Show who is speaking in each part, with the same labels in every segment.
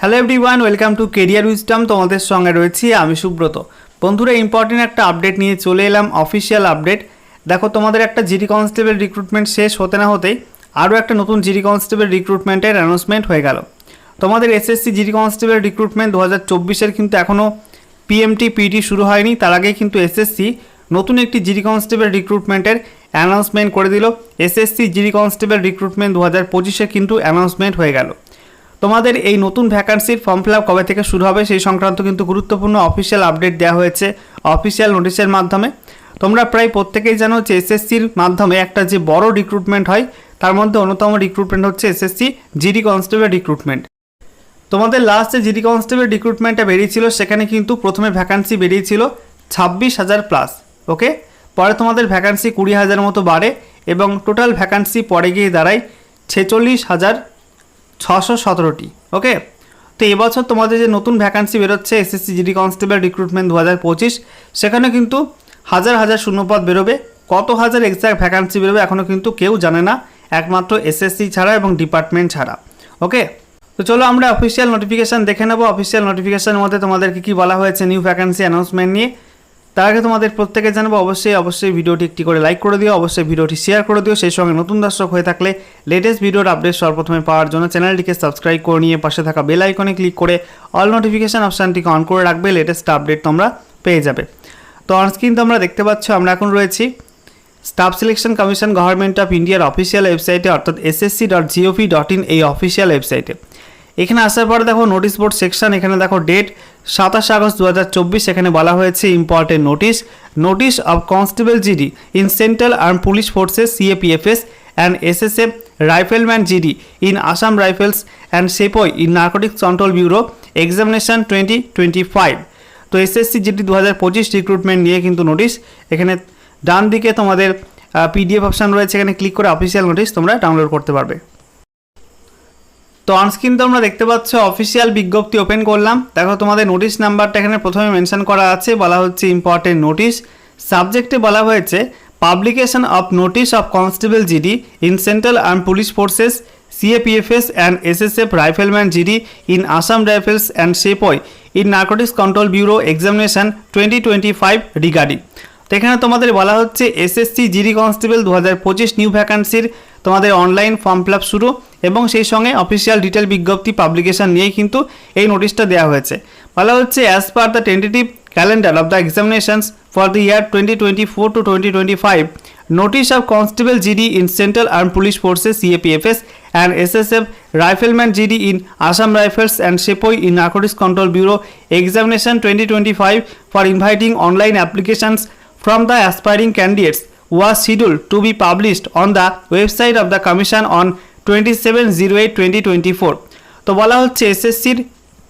Speaker 1: Hello everyone welcome to career wisdom তোমাদের সঙ্গে রয়েছি আমি সুব্রত। বন্ধুরা ইম্পর্টেন্ট একটা আপডেট নিয়ে চলে এলাম অফিসিয়াল আপডেট দেখো, তোমাদের একটা জিডি কনস্টেবল রিক্রুটমেন্ট শেষ হতে না হতেই আরও একটা নতুন জিডি কনস্টেবল রিক্রুটমেন্টের অ্যানাউন্সমেন্ট হয়ে গেল। তোমাদের এসএসসি জিডি কনস্টেবল রিক্রুটমেন্ট দু হাজার চব্বিশের কিন্তু এখনও পিএমটি পিটি শুরু হয়নি। তার আগে কিন্তু এসএসসি নতুন একটি জিডি কনস্টেবল রিক্রুটমেন্টের অ্যানাউন্সমেন্ট করে দিল। এসএসসি জিডি কনস্টেবল রিক্রুটমেন্ট দু হাজার পঁচিশে কিন্তু অ্যানাউন্সমেন্ট হয়ে গেল। তোমাদের এই নতুন ভ্যাকান্সির ফর্ম ফিল কবে থেকে শুরু হবে সেই সংক্রান্ত কিন্তু গুরুত্বপূর্ণ অফিসিয়াল আপডেট দেওয়া হয়েছে অফিসিয়াল নোটিশের মাধ্যমে। তোমরা প্রায় প্রত্যেকেই জানো যে এসএসসির মাধ্যমে একটা যে বড় রিক্রুটমেন্ট হয়, তার মধ্যে অন্যতম রিক্রুটমেন্ট হচ্ছে এসএসসি জিডি কনস্টেবল রিক্রুটমেন্ট তোমাদের লাস্ট জিডি কনস্টেবল রিক্রুটমেন্টটা বেরিয়েছিল, সেখানে কিন্তু প্রথমে ভ্যাকান্সি বেরিয়েছিল ছাব্বিশ হাজার প্লাস ওকে পরে তোমাদের ভ্যাকান্সি কুড়ি হাজার মতো বাড়ে এবং টোটাল ভ্যাকান্সি পরে গিয়ে দাঁড়ায় ছেচল্লিশ হাজার ছশো সতেরোটি ওকে তো এবছর তোমাদের যে নতুন ভ্যাকান্সি বেরোচ্ছে এসএসসি জিডি কনস্টেবল রিক্রুটমেন্ট দু হাজার পঁচিশ, সেখানে কিন্তু হাজার হাজার শূন্যপদ বেরোবে। কত হাজার এক্সাক্ট ভ্যাকান্সি বেরোবে এখনও কিন্তু কেউ জানে না। একমাত্র এসএসসি ছাড়া এবং ডিপার্টমেন্ট ছাড়া ওকে তো চলো আমরা অফিসিয়াল নোটিফিকেশান দেখে নেব। অফিসিয়াল নোটিফিকেশানের মধ্যে তোমাদেরকে কী বলা হয়েছে নিউ ভ্যাকান্সি অ্যানাউন্সমেন্ট নিয়ে। তার আগে তোমাদের প্রত্যেকে জানাব, অবশ্যই অবশ্যই ভিডিওটি একটি করে লাইক করে দিও, অবশ্যই ভিডিওটি শেয়ার করে দিও। সেই সঙ্গে নতুন দর্শক হয়ে থাকলে লেটেস্ট ভিডিওর আপডেট সর্বপ্রথমে পাওয়ার জন্য চ্যানেলটিকে সাবস্ক্রাইব করে নিয়ে পাশে থাকা বেল আইকনে ক্লিক করে অল নোটিফিকেশান অপশানটিকে অন করে রাখবে লেটেস্ট আপডেট তোমরা পেয়ে যাবে। তো অনস্ক্রিন তোমরা দেখতে পাচ্ছ, আমরা এখন রয়েছি staff selection commission government of ইন্ডিয়ার অফিসিয়াল ওয়েবসাইটে অর্থাৎ SSC dot G O V dot in এই অফিসিয়াল ওয়েবসাইটে এখানে আসার পরে দেখো নোটিশ বোর্ড সেকশন এখানে দেখো ডেট সাতাশ আগস্ট দু হাজার চব্বিশ, এখানে বলা হয়েছে important notice notice of constable GD in central arm police forces CAPFS and SSF rifleman GD in Assam rifles and sepoy in narcotics control bureau examination twenty twenty five তো SSC GD দু হাজার পঁচিশ recruitment নিয়ে কিন্তু notice এখানে ডান দিকে তোমাদের PDF option রয়েছে, এখানে ক্লিক করে অফিসিয়াল নোটিশ তোমরা ডাউনলোড করতে পারবে। তো অনস্ক্রিন তোমরা দেখতে পাচ্ছ অফিসিয়াল বিজ্ঞপ্তি ওপেন করলাম। দেখো তোমাদের নোটিশ নাম্বারটা এখানে প্রথমে মেনশন করা আছে, বলা হচ্ছে ইম্পর্টেন্ট নোটিশ সাবজেক্টে বলা হয়েছে publication of notice of constable GD in central arm police forces CAPFS and SSF rifleman GD in Assam rifles and sepoy in narcotics control bureau examination twenty twenty five regarding এখানে তোমাদের বলা হচ্ছে SSC GD constable দু হাজার পঁচিশ new ভ্যাকান্সির তোমাদের online form fill শুরু এবং সেই সঙ্গে অফিসিয়াল ডিটেল বিজ্ঞপ্তি পাবলিকেশন নিয়েই কিন্তু এই নোটিশটা দেওয়া হয়েছে। বলা হচ্ছে as per the tentative calendar of the examinations for the year twenty twenty four to twenty twenty five notice of constable GD in central arm police forces CAPFS and SSF rifleman GD in Assam rifles and sepoy in narcotics control bureau examination twenty twenty five for inviting online applications from the aspiring candidates was scheduled to be published on the website of the commission on 27/08/2024 তো বলা হচ্ছে এসএসসির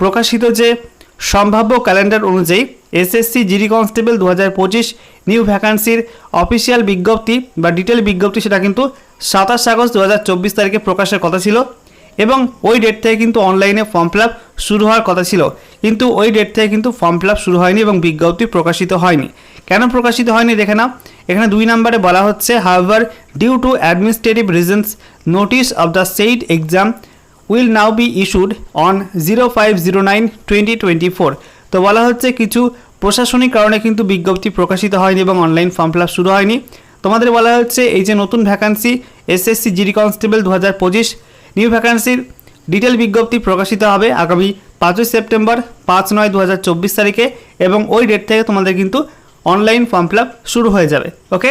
Speaker 1: প্রকাশিত যে সম্ভাব্য calendar অনুযায়ী SSC GD constable দু হাজার পঁচিশ নিউ ভ্যাকান্সির অফিসিয়াল বিজ্ঞপ্তি বা ডিটেল বিজ্ঞপ্তি সেটা কিন্তু সাতাশ আগস্ট দু হাজার চব্বিশ তারিখে প্রকাশের কথা ছিল। এবং ওই ডেট থেকে কিন্তু অনলাইনে ফর্ম ফিল শুরু হওয়ার কথা ছিল। কিন্তু ওই ডেট থেকে কিন্তু ফর্ম ফিল শুরু হয়নি এবং বিজ্ঞপ্তি প্রকাশিত হয়নি। কেন প্রকাশিত হয়নি দেখে নাও। এখানে দুই নম্বরে বলা হচ্ছে however due to administrative reasons notice of the said exam will now be issued on zero five zero nine twenty twenty four তো বলা হচ্ছে কিছু প্রশাসনিক কারণে কিন্তু বিজ্ঞপ্তি প্রকাশিত হয়নি এবং অনলাইন ফর্ম ফিল শুরু হয়নি। তোমাদের বলা হচ্ছে, এই যে নতুন ভ্যাকান্সি এসএসসি জিডি কনস্টেবল দু হাজার পঁচিশ নিউ ভ্যাকান্সির ডিটেল বিজ্ঞপ্তি প্রকাশিত হবে আগামী পাঁচই সেপ্টেম্বর পাঁচ নয় দু তারিখে এবং ওই ডেট থেকে তোমাদের কিন্তু অনলাইন ফর্ম ফিল শুরু হয়ে যাবে ওকে